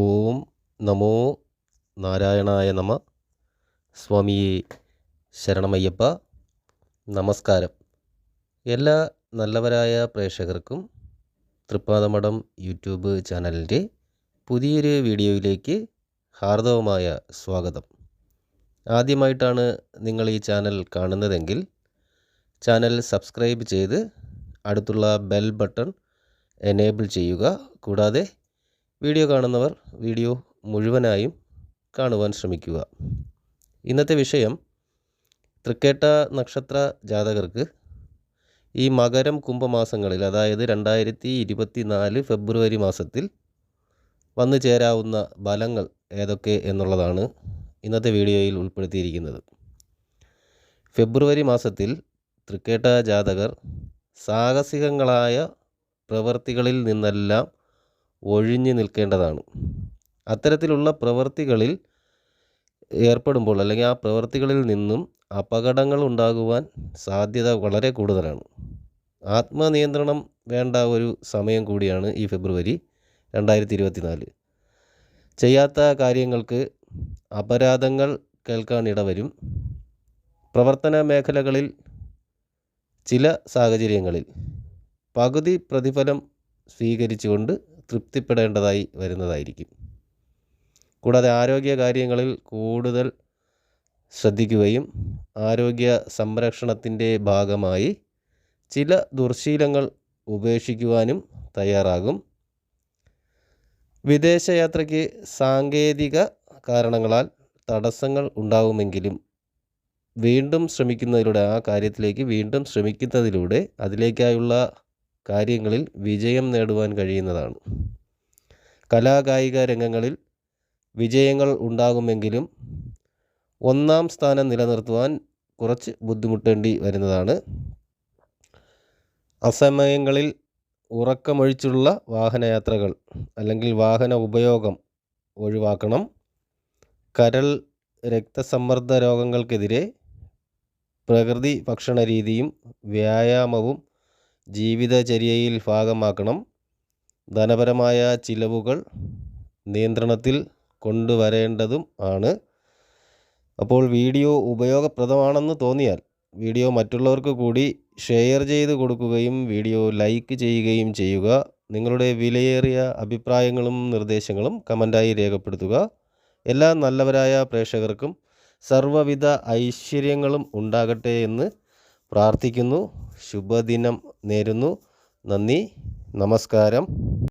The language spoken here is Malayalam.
ഓം നമോ നാരായണായ നമ. സ്വാമിയെ ശരണമയ്യപ്പ നമസ്കാരം. എല്ലാ നല്ലവരായ പ്രേക്ഷകർക്കും തൃപ്പാദമഠം യൂട്യൂബ് ചാനലിന്റെ പുതിയൊരു വീഡിയോയിലേക്ക് ഹാർദവമായ സ്വാഗതം. ആദ്യമായിട്ടാണ് നിങ്ങൾ ഈ ചാനൽ കാണുന്നതെങ്കിൽ ചാനൽ സബ്സ്ക്രൈബ് ചെയ്ത് അടുത്തുള്ള ബെൽ ബട്ടൺ എനേബിൾ ചെയ്യുക. കൂടാതെ വീഡിയോ കാണുന്നവർ വീഡിയോ മുഴുവനായും കാണുവാൻ ശ്രമിക്കുക. ഇന്നത്തെ വിഷയം തൃക്കേട്ട നക്ഷത്ര ജാതകർക്ക് ഈ മകരം കുംഭമാസങ്ങളിൽ അതായത് രണ്ടായിരത്തി ഇരുപത്തി നാല് ഫെബ്രുവരി മാസത്തിൽ വന്നു ചേരാവുന്ന ബലങ്ങൾ ഏതൊക്കെ എന്നുള്ളതാണ് ഇന്നത്തെ വീഡിയോയിൽ ഉൾപ്പെടുത്തിയിരിക്കുന്നത്. ഫെബ്രുവരി മാസത്തിൽ തൃക്കേട്ട ജാതകർ സാഹസികങ്ങളായ പ്രവൃത്തികളിൽ നിന്നെല്ലാം ഒഴിഞ്ഞു നിൽക്കേണ്ടതാണ്. അത്തരത്തിലുള്ള പ്രവൃത്തികളിൽ ഏർപ്പെടുമ്പോൾ അല്ലെങ്കിൽ ആ പ്രവൃത്തികളിൽ നിന്നും അപകടങ്ങൾ ഉണ്ടാകുവാൻ സാധ്യത വളരെ കൂടുതലാണ്. ആത്മനിയന്ത്രണം വേണ്ട ഒരു സമയം കൂടിയാണ് ഈ ഫെബ്രുവരി രണ്ടായിരത്തി ഇരുപത്തിനാല് ചെയ്യാത്ത കാര്യങ്ങൾക്ക് അപരാധങ്ങൾ കേൾക്കാൻ ഇടവരും. പ്രവർത്തന മേഖലകളിൽ ചില സാഹചര്യങ്ങളിൽ പകുതി പ്രതിഫലം സ്വീകരിച്ചുകൊണ്ട് തൃപ്തിപ്പെടേണ്ടതായി വരുന്നതായിരിക്കും. കൂടാതെ ആരോഗ്യ കാര്യങ്ങളിൽ കൂടുതൽ ശ്രദ്ധിക്കുകയും ആരോഗ്യ സംരക്ഷണത്തിന്റെ ഭാഗമായി ചില ദുർശീലങ്ങൾ ഉപേക്ഷിക്കുവാനും തയ്യാറാകും. വിദേശയാത്രയ്ക്ക് സാങ്കേതിക കാരണങ്ങളാൽ തടസ്സങ്ങൾ ഉണ്ടാവുമെങ്കിലും വീണ്ടും ശ്രമിക്കുന്നതിലൂടെ ആ കാര്യത്തിലേക്ക് വീണ്ടും ശ്രമിക്കുന്നതിലൂടെ അതിലേക്കായുള്ള കാര്യങ്ങളിൽ വിജയം നേടുവാൻ കഴിയുന്നതാണ്. കലാകായിക രംഗങ്ങളിൽ വിജയങ്ങൾ ഉണ്ടാകുമെങ്കിലും ഒന്നാം സ്ഥാനം നിലനിർത്തുവാൻ കുറച്ച് ബുദ്ധിമുട്ടേണ്ടി വരുന്നതാണ്. അസമയങ്ങളിൽ ഉറക്കമൊഴിച്ചുള്ള വാഹനയാത്രകൾ അല്ലെങ്കിൽ വാഹന ഉപയോഗം ഒഴിവാക്കണം. കരൾ രക്തസമ്മർദ്ദ രോഗങ്ങൾക്കെതിരെ പ്രകൃതി ഭക്ഷണ രീതിയും വ്യായാമവും ജീവിതചര്യയിൽ ഭാഗമാക്കണം. ധനപരമായ ചിലവുകൾ നിയന്ത്രണത്തിൽ കൊണ്ടുവരേണ്ടതും ആണ്. അപ്പോൾ വീഡിയോ ഉപയോഗപ്രദമാണെന്ന് തോന്നിയാൽ വീഡിയോ മറ്റുള്ളവർക്ക് കൂടി ഷെയർ ചെയ്ത് കൊടുക്കുകയും വീഡിയോ ലൈക്ക് ചെയ്യുകയും ചെയ്യുക. നിങ്ങളുടെ വിലയേറിയ അഭിപ്രായങ്ങളും നിർദ്ദേശങ്ങളും കമന്റായി രേഖപ്പെടുത്തുക. എല്ലാ നല്ലവരായ പ്രേക്ഷകർക്കും സർവവിധ ഐശ്വര്യങ്ങളും ഉണ്ടാകട്ടെ എന്ന് പ്രാർത്ഥിക്കുന്നു. ശുഭദിനം നേരുന്നു. നന്ദി. നമസ്കാരം.